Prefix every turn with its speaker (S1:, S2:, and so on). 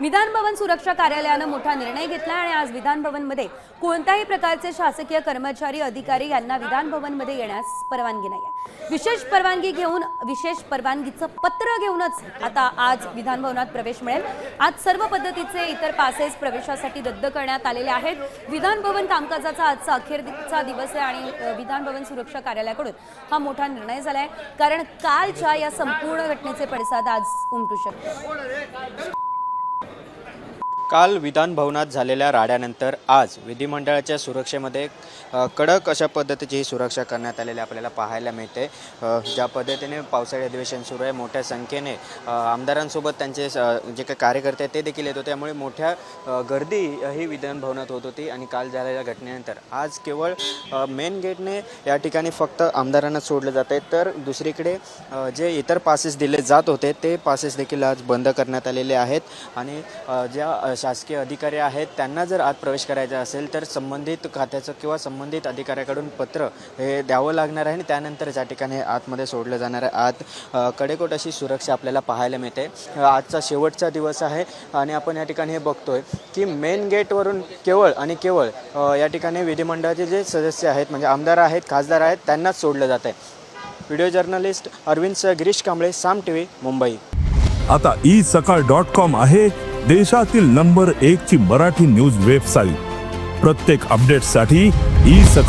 S1: विधान भवन सुरक्षा कार्यालयानं मोठा निर्णय घेतला आणि आज विधान भवनमध्ये कोणत्याही प्रकारचे शासकीय कर्मचारी अधिकारी यांना विधान भवनमध्ये येण्यास परवानगी नाही आहे विशेष परवानगी घेऊन विशेष परवानगीचं पत्र घेऊनच आता आज विधान भवनात प्रवेश मिळेल. आज सर्व पद्धतीचे इतर पासेस प्रवेशासाठी रद्द करण्यात आलेले आहेत. विधान भवन कामकाजाचा आजचा अखेरचा दिवस आहे आणि विधानभवन विधान भवन सुरक्षा कार्यालयाकडून हा मोठा निर्णय झाला आहे कारण कालच्या या संपूर्ण घटनेचे पडसाद आज उमटू शकतो
S2: काल विधान भवनात झालेल्या राड्यानंतर आज विधिमंडळाच्या सुरक्षेमध्ये कडक अशा पद्धतीची ही सुरक्षा करण्यात आलेली आपल्याला पाहायला मिळते. ज्या पद्धतीने पावसाळी अधिवेशन सुरू आहे मोठ्या संख्येने आमदारांसोबत त्यांचे स- जे काही कार्यकर्ते ते देखील येत होते. त्यामुळे मोठ्या गर्दी ही विधानभवनात होत होती आणि काल झालेल्या घटनेनंतर. आज केवळ मेन गेटने या ठिकाणी फक्त आमदारांना सोडलं जात आहे. तर दुसरीकडे जे इतर पासेस दिले जात होते ते पासेस देखील आज बंद करण्यात आलेले आहेत. आणि ज्या शासकीय अधिकारी आहेत त्यांना जर आत प्रवेश करायचा असेल तर संबंधित खात्याचं किंवा संबंधित अधिकाऱ्याकडून पत्र हे द्यावं लागणार आहे आणि त्यानंतर ज्या ठिकाणी आतमध्ये सोडलं जाणार आहे. आत कडेकोट अशी सुरक्षा आपल्याला पाहायला मिळते. आजचा शेवटचा दिवस आहे आणि आपण या ठिकाणी हे बघतोय की मेन गेटवरून केवळ आणि केवळ या ठिकाणी विधिमंडळाचे जे सदस्य आहेत म्हणजे आमदार आहेत खासदार आहेत त्यांनाच सोडलं जात आहे video journalist Arvind Girish Kamble Saam T V Mumbai.
S3: आता ई सकाळ डॉट कॉम आहे देशातील नंबर एक ची मराठी न्यूज वेबसाईट. प्रत्येक अपडेटसाठी ई सकाळ